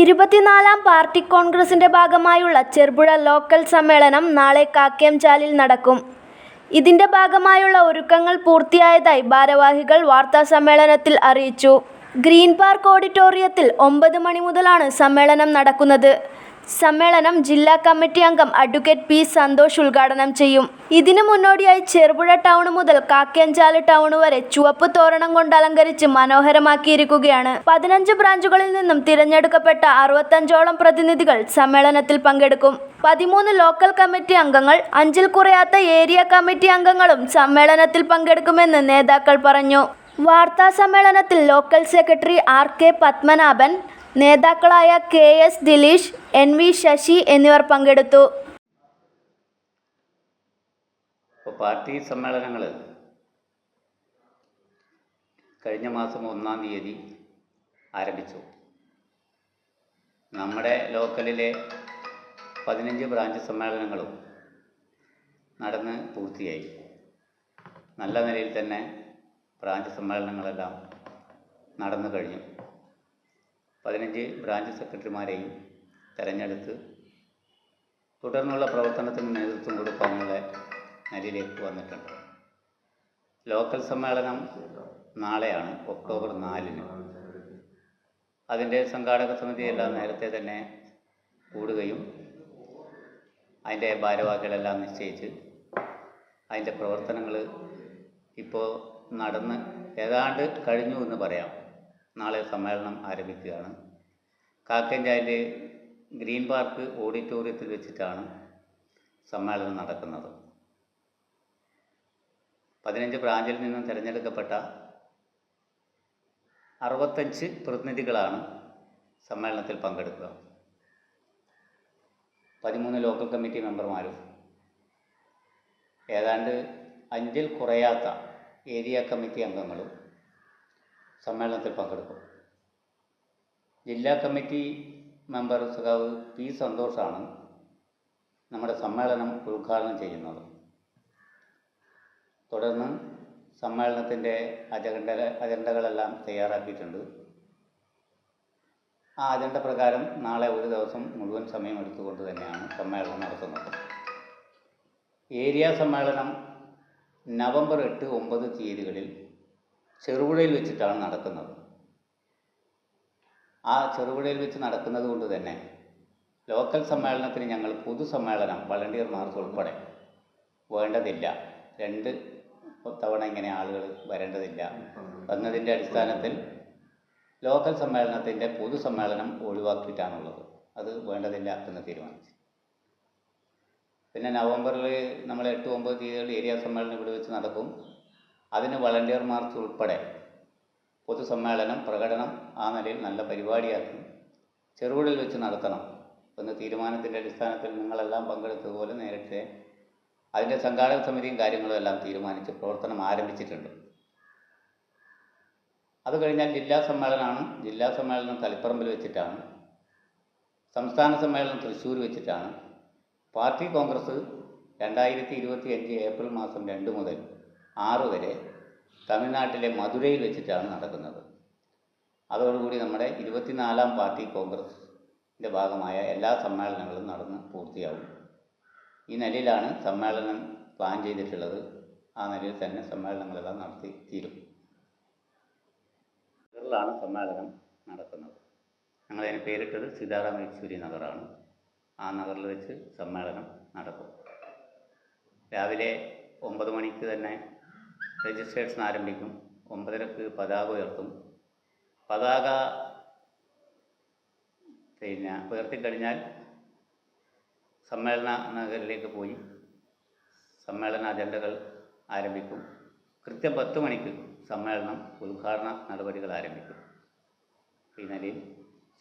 ഇരുപത്തിനാലാം പാർട്ടി കോൺഗ്രസിന്റെ ഭാഗമായുള്ള ചെറുപുഴ ലോക്കൽ സമ്മേളനം നാളെ കാക്കേംചാലിൽ നടക്കും. ഇതിന്റെ ഭാഗമായുള്ള ഒരുക്കങ്ങൾ പൂർത്തിയായതായി ഭാരവാഹികൾ വാർത്താ സമ്മേളനത്തിൽ അറിയിച്ചു. ഗ്രീൻ പാർക്ക് ഓഡിറ്റോറിയത്തിൽ ഒമ്പത് മണി മുതലാണ് സമ്മേളനം നടക്കുന്നത്. സമ്മേളനം ജില്ലാ കമ്മിറ്റി അംഗം അഡ്വക്കേറ്റ് പി സന്തോഷ് ഉദ്ഘാടനം ചെയ്യും. ഇതിനു മുന്നോടിയായി ചെറുപുഴ ടൗൺ മുതൽ കാക്കേഞ്ചാൽ ടൗൺ വരെ ചുവപ്പ് തോരണം കൊണ്ട് അലങ്കരിച്ച് മനോഹരമാക്കിയിരിക്കുകയാണ്. പതിനഞ്ച് ബ്രാഞ്ചുകളിൽ നിന്നും തിരഞ്ഞെടുക്കപ്പെട്ട അറുപത്തഞ്ചോളം പ്രതിനിധികൾ സമ്മേളനത്തിൽ പങ്കെടുക്കും. പതിമൂന്ന് ലോക്കൽ കമ്മിറ്റി അംഗങ്ങൾ അഞ്ചിൽ കുറയാത്ത ഏരിയ കമ്മിറ്റി അംഗങ്ങളും സമ്മേളനത്തിൽ പങ്കെടുക്കുമെന്ന് നേതാക്കൾ പറഞ്ഞു. വാർത്താ സമ്മേളനത്തിൽ local secretary R K Padmanabhan നേതാക്കളായ K S Dileesh N V Sasi എന്നിവർ പങ്കെടുത്തു. പാർട്ടി സമ്മേളനങ്ങൾ കഴിഞ്ഞ മാസം ഒന്നാം തീയതി ആരംഭിച്ചു. നമ്മുടെ ലോക്കലിലെ പതിനഞ്ച് ബ്രാഞ്ച് സമ്മേളനങ്ങളും നടന്ന് പൂർത്തിയായി. നല്ല നിലയിൽ തന്നെ ബ്രാഞ്ച് സമ്മേളനങ്ങളെല്ലാം നടന്നു കഴിഞ്ഞു. പതിനഞ്ച് ബ്രാഞ്ച് സെക്രട്ടറിമാരെയും തെരഞ്ഞെടുത്ത് തുടർന്നുള്ള പ്രവർത്തനത്തിന് നേതൃത്വം കൊടുക്കാനുള്ള നിലയിലേക്ക് വന്നിട്ടുണ്ട്. ലോക്കൽ സമ്മേളനം നാളെയാണ് ഒക്ടോബർ നാലിന്. അതിന്റെ സംഘാടക സമിതിയെല്ലാം നേരത്തെ തന്നെ കൂടുകയും അതിന്റെ ഭാരവാഹികളെല്ലാം നിശ്ചയിച്ച് അതിന്റെ പ്രവർത്തനങ്ങൾ ഇപ്പോൾ നടന്ന് ഏതാണ്ട് കഴിഞ്ഞു എന്ന് പറയാം. നാളെ സമ്മേളനം ആരംഭിക്കുകയാണ്. കാക്കഞ്ചാലിലെ ഗ്രീൻ പാർക്ക് ഓഡിറ്റോറിയത്തിൽ വെച്ചിട്ടാണ് സമ്മേളനം നടക്കുന്നത്. പതിനഞ്ച് ബ്രാഞ്ചിൽ നിന്നും തിരഞ്ഞെടുക്കപ്പെട്ട അറുപത്തഞ്ച് പ്രതിനിധികളാണ് സമ്മേളനത്തിൽ പങ്കെടുക്കുക. പതിമൂന്ന് ലോക്കൽ കമ്മിറ്റി മെമ്പർമാരും ഏതാണ്ട് അഞ്ചിൽ കുറയാത്ത ഏരിയ കമ്മിറ്റി അംഗങ്ങളും സമ്മേളനത്തിൽ പങ്കെടുക്കും. ജില്ലാ കമ്മിറ്റി മെമ്പർ സഖാവ് പി സന്തോഷാണ് നമ്മുടെ സമ്മേളനം ഉദ്ഘാടനം ചെയ്യുന്നത്. തുടർന്ന് സമ്മേളനത്തിന്റെ അജണ്ട അജണ്ടകളെല്ലാം തയ്യാറാക്കിയിട്ടുണ്ട്. ആ അജണ്ട പ്രകാരം നാളെ ഒരു ദിവസം മുഴുവൻ സമയം എടുത്തുകൊണ്ട് തന്നെയാണ് സമ്മേളനം നടത്തുന്നത്. ഏരിയ സമ്മേളനം നവംബർ എട്ട് ഒമ്പത് തീയതികളിൽ ചെറുപുഴയിൽ വെച്ചിട്ടാണ് നടക്കുന്നത്. ആ ചെറുപുഴയിൽ വെച്ച് നടക്കുന്നത് കൊണ്ട് തന്നെ ലോക്കൽ സമ്മേളനത്തിന് ഞങ്ങൾ പൊതുസമ്മേളനം വളണ്ടിയർമാർക്ക് ഉൾപ്പെടെ വേണ്ടതില്ല. രണ്ട് തവണ ഇങ്ങനെ ആളുകൾ വരേണ്ടതില്ല. എന്നതിന്റെ അടിസ്ഥാനത്തിൽ ലോക്കൽ സമ്മേളനത്തിന്റെ പൊതുസമ്മേളനം ഒഴിവാക്കിയിട്ടാണുള്ളത്. അത് വേണ്ടതില്ല എന്ന് തീരുമാനിച്ചു. പിന്നെ നവംബറിൽ നമ്മൾ എട്ട് ഒമ്പത് തീയതികളിൽ ഏരിയ സമ്മേളനം ഇവിടെ വെച്ച് നടക്കും. അതിന് വളണ്ടിയർമാർക്ക് ഉൾപ്പെടെ പൊതുസമ്മേളനം പ്രകടനം ആ നിലയിൽ നല്ല പരിപാടിയാക്കി ചെറുപുഴയിൽ വെച്ച് നടത്തണം എന്ന തീരുമാനത്തിന്റെ അടിസ്ഥാനത്തിൽ നിങ്ങളെല്ലാം പങ്കെടുത്തതുപോലെ നേരത്തെ അതിന്റെ സംഘാടക സമിതിയും കാര്യങ്ങളും എല്ലാം തീരുമാനിച്ച് പ്രവർത്തനം ആരംഭിച്ചിട്ടുണ്ട്. അത് കഴിഞ്ഞാൽ ജില്ലാ സമ്മേളനമാണ്. ജില്ലാ സമ്മേളനം തളിപ്പറമ്പിൽ വെച്ചിട്ടാണ്. സംസ്ഥാന സമ്മേളനം തൃശ്ശൂർ വെച്ചിട്ടാണ്. പാർട്ടി കോൺഗ്രസ് രണ്ടായിരത്തി ഇരുപത്തി അഞ്ച് ഏപ്രിൽ മാസം രണ്ട് മുതൽ ആറ് വരെ തമിഴ്നാട്ടിലെ മധുരയിൽ വെച്ചിട്ടാണ് നടക്കുന്നത്. അതോടുകൂടി നമ്മുടെ ഇരുപത്തിനാലാം പാർട്ടി കോൺഗ്രസിന്റെ ഭാഗമായ എല്ലാ സമ്മേളനങ്ങളും നടന്ന് പൂർത്തിയാവും. ഈ നിലയിലാണ് സമ്മേളനം പ്ലാൻ ചെയ്തിട്ടുള്ളത്. ആ നിലയിൽ തന്നെ സമ്മേളനങ്ങളെല്ലാം നടത്തി തീരും. നഗറിലാണ് സമ്മേളനം നടക്കുന്നത്. ഞങ്ങളതിന് പേരിട്ടത് സീതാറാം യെച്ചൂരി നഗറാണ്. ആ നഗറിൽ വെച്ച് സമ്മേളനം നടക്കും. രാവിലെ ഒമ്പത് മണിക്ക് തന്നെ രജിസ്ട്രേഷൻ ആരംഭിക്കും. ഒമ്പതരക്ക് പതാക ഉയർത്തും. പതാക പിന്നെ ഉയർത്തിക്കഴിഞ്ഞാൽ സമ്മേളന നഗരിലേക്ക് പോയി. സമ്മേളന അജണ്ടകൾ ആരംഭിക്കും. കൃത്യം പത്ത് മണിക്ക് സമ്മേളനം ഉദ്ഘാടന നടപടികൾ ആരംഭിക്കും. ഈ നിലയിൽ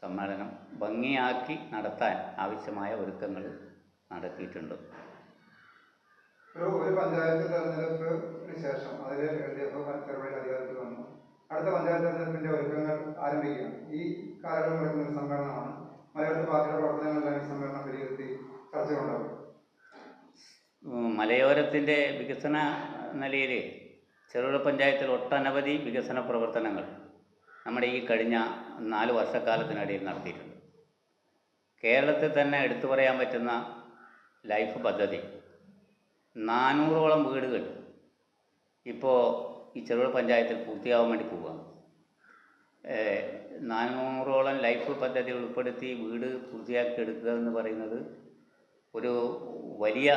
സമ്മേളനം ഭംഗിയാക്കി നടത്താൻ ആവശ്യമായ ഒരുക്കങ്ങൾ നടത്തിയിട്ടുണ്ട്. ഒരു ഒരു പഞ്ചായത്ത് തെരഞ്ഞെടുപ്പിന് ശേഷം അതിൽ എൽ ഡി എഫ് അധികാരത്തിൽ വന്നു. അടുത്ത പഞ്ചായത്ത് തെരഞ്ഞെടുപ്പിന്റെ ഒരുക്കങ്ങൾ ആരംഭിക്കുക ഈ കാലഘട്ടം നടക്കുന്ന ഒരു സമ്മേളനമാണ് മലയാളത്തിൽ പാർട്ടിയുടെ പ്രവർത്തനങ്ങളെല്ലാം ഈ സമ്മേളനം വിലയിരുത്തി ചർച്ചകളുണ്ടാവും മലയോരത്തിന്റെ വികസന നിലയിൽ ചെറുപുഴ പഞ്ചായത്തിൽ ഒട്ടനവധി വികസന പ്രവർത്തനങ്ങൾ നമ്മുടെ ഈ കഴിഞ്ഞ നാല് വർഷക്കാലത്തിനിടയിൽ നടത്തിയിട്ടുണ്ട്. കേരളത്തിൽ തന്നെ എടുത്തു പറയാൻ പറ്റുന്ന ലൈഫ് പദ്ധതി. നാനൂറോളം വീടുകൾ ഇപ്പോൾ ഈ ചെറുപുഴ പഞ്ചായത്തിൽ പൂർത്തിയാവാൻ വേണ്ടി പോവുകയാണ് നാനൂറോളം ലൈഫ് പദ്ധതി ഉൾപ്പെടുത്തി വീട് പൂർത്തിയാക്കി എടുക്കുക എന്ന് പറയുന്നത് ഒരു വലിയ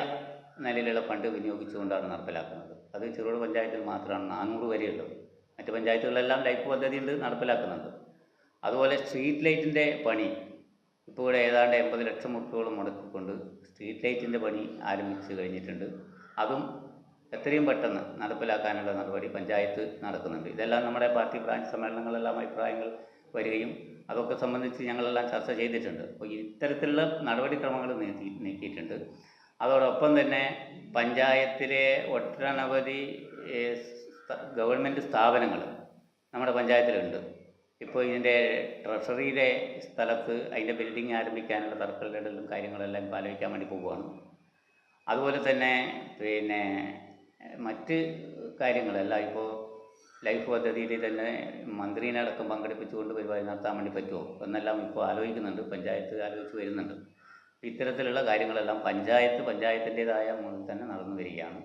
നിലയിലുള്ള ഫണ്ട് വിനിയോഗിച്ചുകൊണ്ടാണ് നടപ്പിലാക്കുന്നത്. അത് ചെറുപുഴ പഞ്ചായത്തിൽ മാത്രമാണ് നാനൂറ് വരെയുള്ളത് മറ്റ് പഞ്ചായത്തുകളിലെല്ലാം ലൈഫ് പദ്ധതി ഉണ്ട് നടപ്പിലാക്കുന്നുണ്ട്. അതുപോലെ സ്ട്രീറ്റ് ലൈറ്റിന്റെ പണി ഇപ്പോൾ ഇവിടെ ഏതാണ്ട് എൺപത് ലക്ഷം ഉറുപ്പിയോളം മുടക്കിക്കൊണ്ട് സ്ട്രീറ്റ് ലൈറ്റിന്റെ പണി ആരംഭിച്ച് കഴിഞ്ഞിട്ടുണ്ട്. അതും എത്രയും പെട്ടെന്ന് നടപ്പിലാക്കാനുള്ള നടപടി പഞ്ചായത്ത് നടക്കുന്നുണ്ട്. ഇതെല്ലാം നമ്മുടെ പാർട്ടി ബ്രാഞ്ച് സമ്മേളനങ്ങളെല്ലാം അഭിപ്രായങ്ങൾ വരികയും അതൊക്കെ സംബന്ധിച്ച് ഞങ്ങളെല്ലാം ചർച്ച ചെയ്തിട്ടുണ്ട്. അപ്പോൾ ഇത്തരത്തിലുള്ള നടപടിക്രമങ്ങൾ നീക്കി നീക്കിയിട്ടുണ്ട് അതോടൊപ്പം തന്നെ പഞ്ചായത്തിലെ ഒട്ടനവധി ഗവൺമെന്റ് സ്ഥാപനങ്ങൾ നമ്മുടെ പഞ്ചായത്തിലുണ്ട്. ഇപ്പോൾ ഇതിന്റെ ട്രഷറിയുടെ സ്ഥലത്ത് അതിന്റെ ബിൽഡിംഗ് ആരംഭിക്കാനുള്ള തറക്കല്ലിടലും കാര്യങ്ങളെല്ലാം ഇപ്പോൾ ആലോചിക്കാൻ വേണ്ടി പോവുകയാണ്. അതുപോലെ തന്നെ പിന്നെ മറ്റ് കാര്യങ്ങളെല്ലാം ഇപ്പോൾ ലൈഫ് പദ്ധതിയിൽ തന്നെ മന്ത്രിനെ അടക്കം പങ്കെടുപ്പിച്ചുകൊണ്ട് പരിപാടി നടത്താൻ വേണ്ടി പറ്റുമോ എന്നെല്ലാം ഇപ്പോൾ ആലോചിക്കുന്നുണ്ട് പഞ്ചായത്ത് ആലോചിച്ച് വരുന്നുണ്ട്. ഇത്തരത്തിലുള്ള കാര്യങ്ങളെല്ലാം പഞ്ചായത്ത് പഞ്ചായത്തിന്റെതായ മുന്നിൽ തന്നെ നടന്നു വരികയാണ്.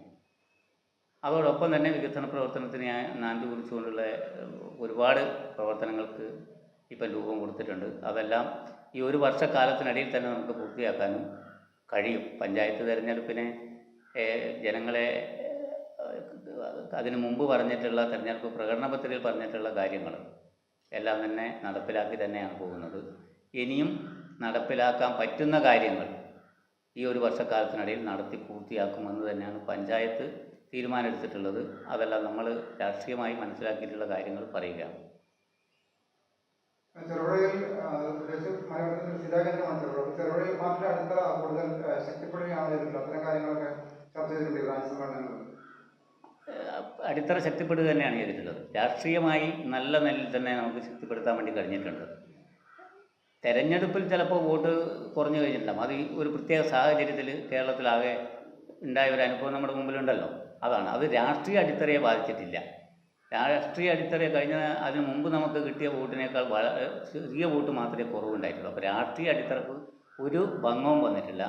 അതോടൊപ്പം തന്നെ വികസന പ്രവർത്തനത്തിന് ഞാൻ നാന്തി കുറിച്ചുകൊണ്ടുള്ള ഒരുപാട് പ്രവർത്തനങ്ങൾക്ക് ഇപ്പം രൂപം കൊടുത്തിട്ടുണ്ട്. അതെല്ലാം ഈ ഒരു വർഷക്കാലത്തിനിടയിൽ തന്നെ നമുക്ക് പൂർത്തിയാക്കാനും കഴിയും. പഞ്ചായത്ത് തിരഞ്ഞെടുപ്പിനെ ജനങ്ങളെ അതിനു മുമ്പ് പറഞ്ഞിട്ടുള്ള തിരഞ്ഞെടുപ്പ് പ്രകടന പത്രികയിൽ പറഞ്ഞിട്ടുള്ള കാര്യങ്ങൾ എല്ലാം തന്നെ നടപ്പിലാക്കി തന്നെയാണ് പോകുന്നത്. ഇനിയും നടപ്പിലാക്കാൻ പറ്റുന്ന കാര്യങ്ങൾ ഈ ഒരു വർഷക്കാലത്തിനിടയിൽ നടത്തി പൂർത്തിയാക്കുമെന്ന് തന്നെയാണ് പഞ്ചായത്ത് തീരുമാനമെടുത്തിട്ടുള്ളത് അതല്ല നമ്മൾ രാഷ്ട്രീയമായി മനസ്സിലാക്കിയിട്ടുള്ള കാര്യങ്ങൾ പറയുക. ചെറുപുഴയിൽ ആ, പ്രത്യേകിച്ച് മലയാളത്തിൽ സ്ഥിരാകേന്ദ്രമാണ് ചെറുപുഴ അപ്പോൾ ചെറുപുഴയിൽ പാർട്ടിയുടെ അടിത്തറ കൂടുതൽ ആ, ശക്തിപ്പെടുകയാണ് ചെയ്തിട്ടുള്ളത് അത്തരം കാര്യങ്ങളൊക്കെ ചർച്ച ചെയ്തിട്ടുണ്ട് അടിത്തറ ശക്തിപ്പെടുക തന്നെയാണ് ചെയ്തിട്ടുള്ളത്. രാഷ്ട്രീയമായി നല്ല നിലയിൽ തന്നെ നമുക്ക് ശക്തിപ്പെടുത്താൻ വേണ്ടി കഴിഞ്ഞിട്ടുണ്ട്. തെരഞ്ഞെടുപ്പിൽ ചിലപ്പോൾ വോട്ട് കുറഞ്ഞു കഴിഞ്ഞിട്ടുണ്ടാകും അത് ഒരു പ്രത്യേക സാഹചര്യത്തിൽ കേരളത്തിലാകെ ഉണ്ടായ ഒരു അനുഭവം നമ്മുടെ മുമ്പിലുണ്ടല്ലോ. അതാണ്. അത് രാഷ്ട്രീയ അടിത്തറയെ ബാധിച്ചിട്ടില്ല. രാഷ്ട്രീയ അടിത്തറയെ കഴിഞ്ഞ അതിന് മുമ്പ് നമുക്ക് കിട്ടിയ വോട്ടിനേക്കാൾ ചെറിയ വോട്ട് മാത്രമേ കുറവുണ്ടായിട്ടുള്ളൂ. അപ്പോൾ രാഷ്ട്രീയ അടിത്തറക്ക് ഒരു ഭംഗവും വന്നിട്ടില്ല.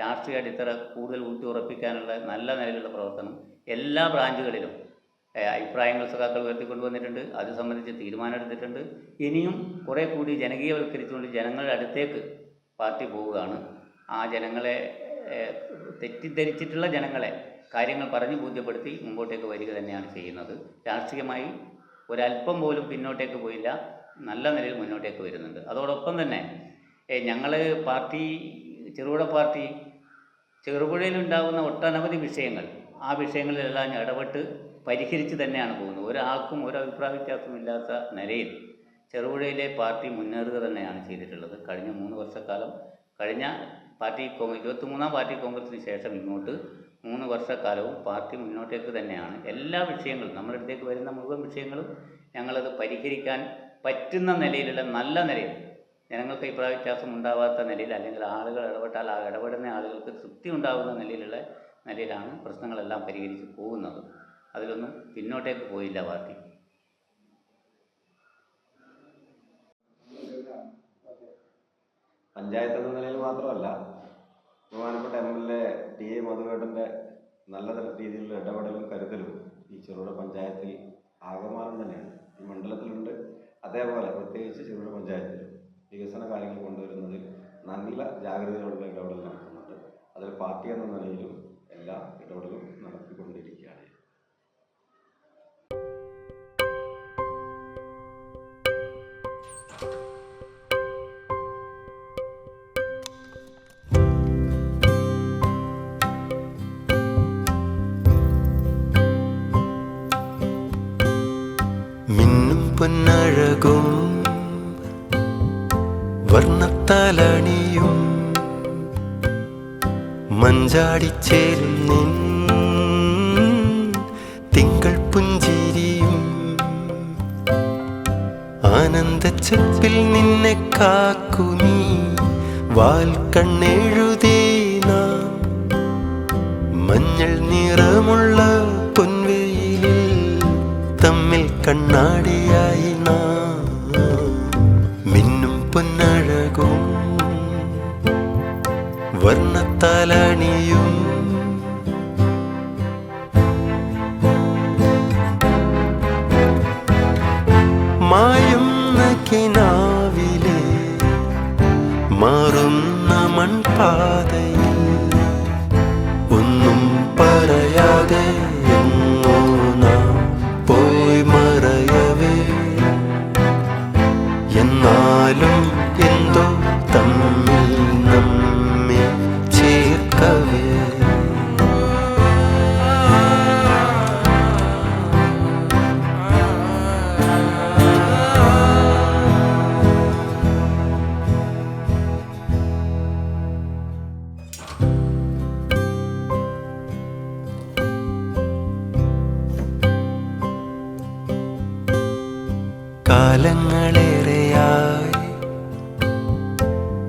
രാഷ്ട്രീയ അടിത്തറ കൂടുതൽ ഊട്ടി ഉറപ്പിക്കാനുള്ള നല്ല നിലയിലുള്ള പ്രവർത്തനം എല്ലാ ബ്രാഞ്ചുകളിലും അഭിപ്രായങ്ങൾ സഖാക്കൾ ഉയർത്തിക്കൊണ്ടുവന്നിട്ടുണ്ട് അത് സംബന്ധിച്ച് തീരുമാനമെടുത്തിട്ടുണ്ട്. ഇനിയും കുറേ കൂടി ജനകീയവൽക്കരിച്ചുകൊണ്ട് ജനങ്ങളുടെ അടുത്തേക്ക് പാർട്ടി പോവുകയാണ്. ആ ജനങ്ങളെ തെറ്റിദ്ധരിച്ചിട്ടുള്ള ജനങ്ങളെ കാര്യങ്ങൾ പറഞ്ഞ് ബോധ്യപ്പെടുത്തി മുമ്പോട്ടേക്ക് വരിക തന്നെയാണ് ചെയ്യുന്നത്. രാഷ്ട്രീയമായി ഒരല്പം പോലും പിന്നോട്ടേക്ക് പോയില്ല. നല്ല നിലയിൽ മുന്നോട്ടേക്ക് വരുന്നുണ്ട്. അതോടൊപ്പം തന്നെ ഞങ്ങൾ പാർട്ടി ചെറുപുഴ പാർട്ടി ചെറുപുഴയിലുണ്ടാകുന്ന ഒട്ടനവധി വിഷയങ്ങൾ ആ വിഷയങ്ങളിലെല്ലാം ഇടപെട്ട് പരിഹരിച്ച് തന്നെയാണ് പോകുന്നത്. ഒരാൾക്കും ഒരു അഭിപ്രായ വ്യത്യാസമില്ലാത്ത നിലയിൽ ചെറുപുഴയിലെ പാർട്ടി മുന്നേറുക തന്നെയാണ് ചെയ്തിട്ടുള്ളത്. കഴിഞ്ഞ മൂന്ന് വർഷക്കാലം കഴിഞ്ഞ പാർട്ടി കോൺഗ്രസ് ഇരുപത്തിമൂന്നാം പാർട്ടി കോൺഗ്രസിന് ശേഷം ഇങ്ങോട്ട് മൂന്ന് വർഷക്കാലവും പാർട്ടി മുന്നോട്ടേക്ക് തന്നെയാണ്. എല്ലാ വിഷയങ്ങളും നമ്മുടെ അടുത്തേക്ക് വരുന്ന മുഴുവൻ വിഷയങ്ങളും ഞങ്ങളത് പരിഹരിക്കാൻ പറ്റുന്ന നിലയിലുള്ള നല്ല നിലയിൽ ജനങ്ങൾക്ക് അഭിപ്രായ വ്യത്യാസം ഉണ്ടാവാത്ത നിലയിൽ അല്ലെങ്കിൽ ആളുകൾ ഇടപെട്ടാൽ ആ ഇടപെടുന്ന ആളുകൾക്ക് തൃപ്തി ഉണ്ടാകുന്ന നിലയിലുള്ള നിലയിലാണ് പ്രശ്നങ്ങളെല്ലാം പരിഹരിച്ച് പോകുന്നത്. അതിലൊന്നും പിന്നോട്ടേക്ക് പോയില്ല പാർട്ടി. പഞ്ചായത്ത് എന്ന നിലയിൽ മാത്രമല്ല ബഹുമാനപ്പെട്ട എം എൽ എ നല്ല രീതിയിലുള്ള ഇടപെടലും കരുതലും ഈ ചെറുകിട പഞ്ചായത്തിൽ ആകമാനം തന്നെയാണ്. ഈ മണ്ഡലത്തിലുണ്ട്. അതേപോലെ പ്രത്യേകിച്ച് ചെറുകിട പഞ്ചായത്തിൽ വികസന കാര്യങ്ങൾ കൊണ്ടുവരുന്നതിൽ നല്ല ജാഗ്രതയോടുള്ള ഇടപെടൽ നടക്കുന്നുണ്ട്. അതിൽ പാർട്ടി എന്ന നിലയിലും എല്ലാ ഇടപെടലും നടത്തിക്കൊണ്ടിരിക്കുകയാണ്. മിന്നും പൊന്നഴകും വർണത്താലണിയും മഞ്ചാടിച്ചേരും തിങ്കൾ പുഞ്ചിരിയും. ആനന്ദച്ചപ്പിൽ നിന്നെ കാക്കുനി വാൽ കണ്ണെഴുതേ മഞ്ഞൾ നിറമുള്ള പൊൻവെയിലിൽ തമ്മിൽ കണ്ണാടിയായി നാം. വർണത്താലണിയും മായുന്ന കിനാവിലെ മാറുന്ന മൺപാതയിൽ ഒന്നും പറയാതെ